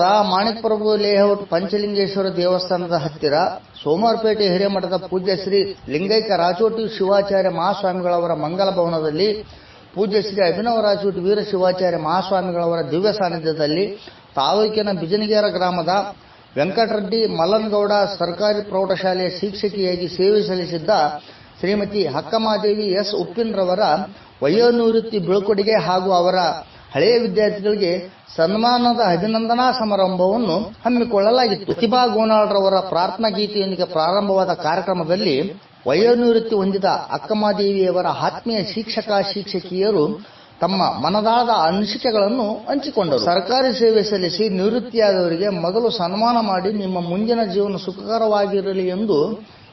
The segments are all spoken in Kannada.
ಮಾಣಿಕ್ ಪ್ರಭು ಲೇಔಟ್ ಪಂಚಲಿಂಗೇಶ್ವರ ದೇವಸ್ಥಾನದ ಹತ್ತಿರ ಸೋಮವಾರಪೇಟೆ ಹಿರೇಮಠದ ಪೂಜ್ಯ ಶ್ರೀ ಲಿಂಗೈಕ್ಯ ರಾಚೋಟಿ ಶಿವಾಚಾರ್ಯ ಮಹಾಸ್ವಾಮಿಗಳವರ ಮಂಗಲ ಭವನದಲ್ಲಿ ಪೂಜ್ಯ ಶ್ರೀ ಅಭಿನವ ರಾಜೋಟಿ ವೀರ ಶಿವಾಚಾರ್ಯ ಮಹಾಸ್ವಾಮಿಗಳವರ ದಿವ್ಯ ಸಾನ್ನಿಧ್ಯದಲ್ಲಿ ತಾಲೂಕಿನ ಬಿಜನಗೇರ ಗ್ರಾಮದ ವೆಂಕಟರೆಡ್ಡಿ ಮಲ್ಲನಗೌಡ ಸರ್ಕಾರಿ ಪ್ರೌಢಶಾಲೆಯ ಶಿಕ್ಷಕಿಯಾಗಿ ಸೇವೆ ಸಲ್ಲಿಸಿದ್ದ ಶ್ರೀಮತಿ ಹಕ್ಕಮಾದೇವಿ ಎಸ್ ಉಪ್ಪಿನ್ರವರ ವಯೋನಿವೃತ್ತಿ ಬೀಳ್ಕೊಡುಗೆ ಹಾಗೂ ಅವರ ಹಳೆಯ ವಿದ್ಯಾರ್ಥಿಗಳಿಗೆ ಸನ್ಮಾನದ ಅಭಿನಂದನಾ ಸಮಾರಂಭವನ್ನು ಹಮ್ಮಿಕೊಳ್ಳಲಾಗಿತ್ತು. ಪ್ರತಿಭಾ ಗೋನಾಳ್ರವರ ಪ್ರಾರ್ಥನಾ ಗೀತೆಯೊಂದಿಗೆ ಪ್ರಾರಂಭವಾದ ಕಾರ್ಯಕ್ರಮದಲ್ಲಿ ವಯೋನಿವೃತ್ತಿ ಹೊಂದಿದ ಅಕ್ಕಮಾದೇವಿಯವರ ಆತ್ಮೀಯ ಶಿಕ್ಷಕ, ಶಿಕ್ಷಕಿಯರು ತಮ್ಮ ಮನದಾಳದ ಅನಿಸಿಕೆಗಳನ್ನು ಹಂಚಿಕೊಂಡರು. ಸರ್ಕಾರಿ ಸೇವೆ ಸಲ್ಲಿಸಿ ನಿವೃತ್ತಿಯಾದವರಿಗೆ ಮೊದಲು ಸನ್ಮಾನ ಮಾಡಿ ನಿಮ್ಮ ಮುಂದಿನ ಜೀವನ ಸುಖಕರವಾಗಿರಲಿ ಎಂದು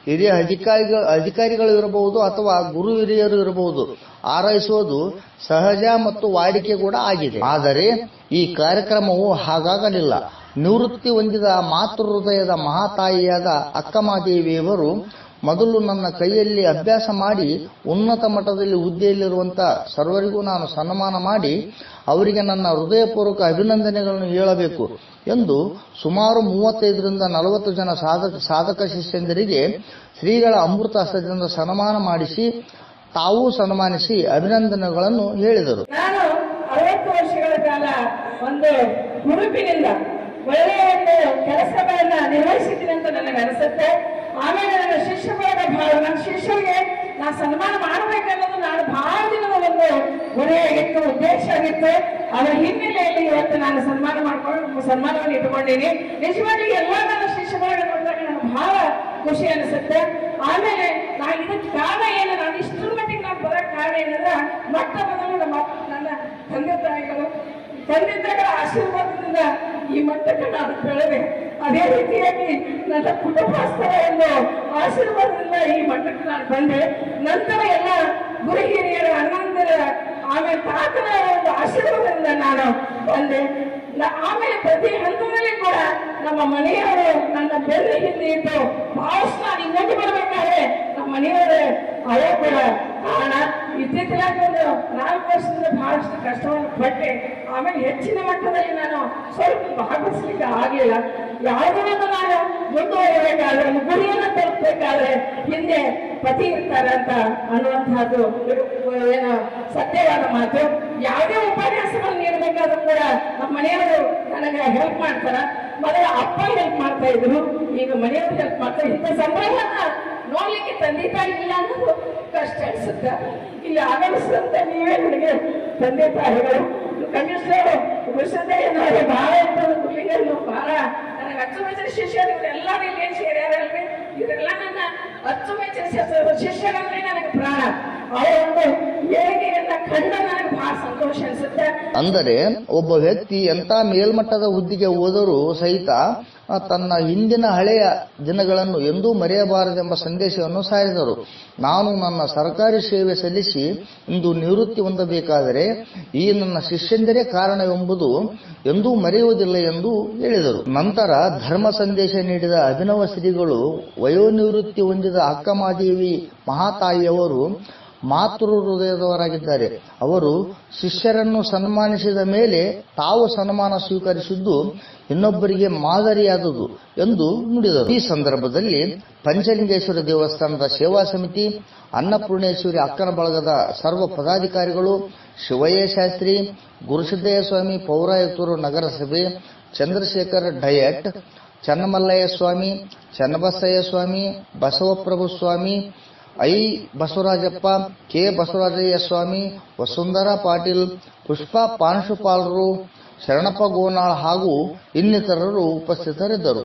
ಹಿರಿಯ ಅಧಿಕಾರಿಗಳು ಅಧಿಕಾರಿಗಳು ಇರಬಹುದು ಅಥವಾ ಗುರು ಹಿರಿಯರು ಇರಬಹುದು. ಆರೈಸುವುದು ಸಹಜ ಮತ್ತು ವಾಡಿಕೆ ಕೂಡ ಆಗಿದೆ. ಆದರೆ ಈ ಕಾರ್ಯಕ್ರಮವು ಹಾಗಾಗಲಿಲ್ಲ. ನಿವೃತ್ತಿ ಹೊಂದಿದ ಮಾತೃ ಹೃದಯದ ಮಹಾತಾಯಿಯಾದ ಅಕ್ಕಮಾದೇವಿಯವರು ಮೊದಲು ನನ್ನ ಕೈಯಲ್ಲಿ ಅಭ್ಯಾಸ ಮಾಡಿ, ಉನ್ನತ ಮಟ್ಟದಲ್ಲಿ ಹುದ್ದೆಯಲ್ಲಿರುವಂಥ ಸರ್ವರಿಗೂ ನಾನು ಸನ್ಮಾನ ಮಾಡಿ, ಅವರಿಗೆ ನನ್ನ ಹೃದಯಪೂರ್ವಕ ಅಭಿನಂದನೆಗಳನ್ನು ಹೇಳಬೇಕು ಎಂದು ಸುಮಾರು ಮೂವತ್ತೈದರಿಂದ ನಲವತ್ತು ಜನ ಸಾಧಕ ಸಾಧಕ ಶಿಷ್ಯಂದರಿಗೆ ಶ್ರೀಗಳ ಅಮೃತ ಹಸ್ತದಿಂದ ಸನ್ಮಾನ ಮಾಡಿಸಿ, ತಾವೂ ಸನ್ಮಾನಿಸಿ ಅಭಿನಂದನೆಗಳನ್ನು ಹೇಳಿದರು. ವರ್ಷಗಳ ಕಾಲ ಒಂದು ಹುಡುಪಿನಿಂದ ಒಳ್ಳೆಯ ಕೆಲಸಗಳನ್ನ ನಿರ್ವಹಿಸಿದ್ದೀನಿ ಅಂತ ನನಗೆ ಅನಿಸುತ್ತೆ ಆಮೇಲೆ ನನ್ನ ಶಿಷ್ಯ ಭಾಳ ನನ್ನ ಶಿಷ್ಯರಿಗೆ ನಾ ಸನ್ಮಾನ ಮಾಡಬೇಕನ್ನೋದು ನಾನು ಬಹಳ ದಿನದ ಒಂದು ಗುರಿಯಾಗಿತ್ತು ಉದ್ದೇಶ ಆಗಿತ್ತು. ಅದರ ಹಿನ್ನೆಲೆಯಲ್ಲಿ ಇವತ್ತು ನಾನು ಸನ್ಮಾನ ಮಾಡ್ಕೊಂಡು ಸನ್ಮಾನವನ್ನು ಇಟ್ಕೊಂಡಿನಿ ನಿಜವಾಗಿ ಎಲ್ಲ ನನ್ನ ಶಿಷ್ಯ ಬಳಗ ನೋಡಿದಾಗ ನನಗೆ ಬಹಳ ಖುಷಿ ಅನಿಸುತ್ತೆ. ಆಮೇಲೆ ನಾ ಇದಕ್ಕೆ ಕಾರಣ ಏನು? ನಾನು ಇಷ್ಟರ ಮಟ್ಟಿಗೆ ನಾನು ಬರೋಕ್ಕೆ ಕಾರಣ ಏನಂದ್ರೆ ಮತ್ತ ಮೊದಲು ನಮ್ಮ ನನ್ನ ತಂದೆ ತಾಯಿಗಳು ತಂದೆ ತಾಯಿಗಳ ಆಶೀರ್ವಾದದಿಂದ ಈ ಮಟ್ಟಕ್ಕೆ ನಾನು ಬೆಳೆದೆ. ಅದೇ ರೀತಿಯಾಗಿ ನನ್ನ ಕುಟುಂಬಸ್ಥರ ಒಂದು ಆಶೀರ್ವಾದದಿಂದ ಈ ಮಠಕ್ಕೆ ನಾನು ಬಂದೆ. ನಂತರ ಎಲ್ಲ ಗುರು ಹಿರಿಯರ ಅಣ್ಣಂದರ ಆಮೇಲೆ ತಾತನ ಒಂದು ಆಶೀರ್ವಾದದಿಂದ ನಾನು ಬಂದೆ. ಆಮೇಲೆ ಪ್ರತಿ ಹಂತದಲ್ಲಿ ಕೂಡ ನಮ್ಮ ಮನೆಯವರು ನನ್ನ ಬೆನ್ನ ಹಿಂದೆ ಇಟ್ಟು ಬಹಳಷ್ಟು ನಾನು ಇನ್ನೊಂದು ಬರಬೇಕಾದ್ರೆ ನಮ್ಮ ಮನೆಯವರೇ ಅಯೋಗ್ಯ ಇತ್ತೀಚೆಗೆ ಒಂದು ನಾಲ್ಕು ವರ್ಷದಿಂದ ಬಹಳಷ್ಟು ಕಷ್ಟವನ್ನು ಪಟ್ಟೆ. ಆಮೇಲೆ ಹೆಚ್ಚಿನ ಮಟ್ಟದಲ್ಲಿ ನಾನು ಸ್ವಲ್ಪ ಭಾಗವಹಿಸಲಿಕ್ಕೆ ಆಗಲಿಲ್ಲ. ಯಾವುದೇ ಒಂದು ನಾನು ಮುಂದುವರಿಬೇಕಾದ್ರೆ, ಗುರಿಯನ್ನು ತಲುಪಬೇಕಾದ್ರೆ ಹಿಂದೆ ಪತಿ ಇರ್ತಾರೆ ಅಂತ ಅನ್ನುವಂತಹದ್ದು ಏನು ಸತ್ಯವಾದ ಮಾತು. ಯಾವುದೇ ಉಪನ್ಯಾಸಗಳು ನೀಡಬೇಕಾದ್ರೂ ಕೂಡ ನಮ್ಮ ಮನೆಯವರು ನನಗೆ ಹೆಲ್ಪ್ ಮಾಡ್ತಾರ. ಮೊದಲ ಅಪ್ಪ ಹೆಲ್ಪ್ ಮಾಡ್ತಾ ಇದ್ರು. ಈಗ ಮನೆಯವರು ಹೆಲ್ಪ್ ಮಾಡ್ತಾರೆ. ಇಂಥ ಸಂಭ್ರಮನ ನೋಡ್ಲಿಕ್ಕೆ ತಂದೆ ತಾಯಿ ಇಲ್ಲ ಅನ್ನೋದು ಕಷ್ಟ ಅನ್ಸುತ್ತೆ ಇಲ್ಲಿ ಆಗಮಿಸಿದಂತ ನೀವೇ ನನಗೆ ತಂದೆ ತಾಯಿಗಳು ಮುಗಿಸೋದೇ ನನಗೆ ಬಹಳ ಇರ್ತದೆ ಗುರುಗಳು ಬಹಳ ನನಗೆ ಅಚ್ಚುಮೆಚ್ಚಿನ ಶಿಷ್ಯರು ಇವರೆಲ್ಲರೂ ಇಲ್ಲಿ ಏನ್ ಸೇರ್ಯಾರಲ್ರಿ? ಇವರೆಲ್ಲ ನನ್ನ ಅಚ್ಚುಮೆಚ್ಚಿನ ಶಿಷ್ಯರು ಶಿಷ್ಯರಂದ್ರೆ ನನಗೆ ಪ್ರಾಣ. ಅವರನ್ನು ಒಂದು ಏಳಿಗೆಯನ್ನ ಕಂಡ ಅಂದರೆ ಒಬ್ಬ ವ್ಯಕ್ತಿ ಎಂತ ಮೇಲ್ಮಟ್ಟದ ಹುದ್ದೆಗೆ ಹೋದರೂ ಸಹಿತ ತನ್ನ ಹಿಂದಿನ ಹಳೆಯ ದಿನಗಳನ್ನು ಎಂದೂ ಮರೆಯಬಾರದೆಂಬ ಸಂದೇಶವನ್ನು ಸಾರಿದರು. ನಾನು ನನ್ನ ಸರ್ಕಾರಿ ಸೇವೆ ಸಲ್ಲಿಸಿ ಇಂದು ನಿವೃತ್ತಿ ಹೊಂದಬೇಕಾದರೆ ಈ ನನ್ನ ಶಿಷ್ಯಂದರೇ ಕಾರಣವೆಂಬುದು ಎಂದೂ ಮರೆಯುವುದಿಲ್ಲ ಎಂದು ಹೇಳಿದರು. ನಂತರ ಧರ್ಮ ಸಂದೇಶ ನೀಡಿದ ಅಭಿನವ ಶ್ರೀಗಳು ವಯೋನಿವೃತ್ತಿ ಹೊಂದಿದ ಅಕ್ಕಮಾದೇವಿ ಮಹಾತಾಯಿಯವರು ಮಾತೃ ಹೃದಯದವರಾಗಿದ್ದಾರೆ. ಅವರು ಶಿಷ್ಯರನ್ನು ಸನ್ಮಾನಿಸಿದ ಮೇಲೆ ತಾವು ಸನ್ಮಾನ ಸ್ವೀಕರಿಸಿದ್ದು ಇನ್ನೊಬ್ಬರಿಗೆ ಮಾದರಿಯಾದುದು ಎಂದು ನುಡಿದರು. ಈ ಸಂದರ್ಭದಲ್ಲಿ ಪಂಚಲಿಂಗೇಶ್ವರ ದೇವಸ್ಥಾನದ ಸೇವಾ ಸಮಿತಿ, ಅನ್ನಪೂರ್ಣೇಶ್ವರಿ ಅಕ್ಕನ ಬಳಗದ ಸರ್ವ ಪದಾಧಿಕಾರಿಗಳು, ಶಿವಯ್ಯ ಶಾಸ್ತ್ರಿ ಗುರುಸಿದ್ದಯ್ಯ ಸ್ವಾಮಿ ಪೌರಾಯುಕ್ತರು ನಗರಸಭೆ, Chandrashekar DIET Channamallayya Swami Channabasayya Swami Basavaprabhu Swami I Basavarajappa K Basavarajayya Swami Vasundhara Patil Pushpa ಪಾಂಶುಪಾಲರು Sharanappa Gonal ಹಾಗೂ ಇನ್ನಿತರರು ಉಪಸ್ಥಿತರಿದ್ದರು.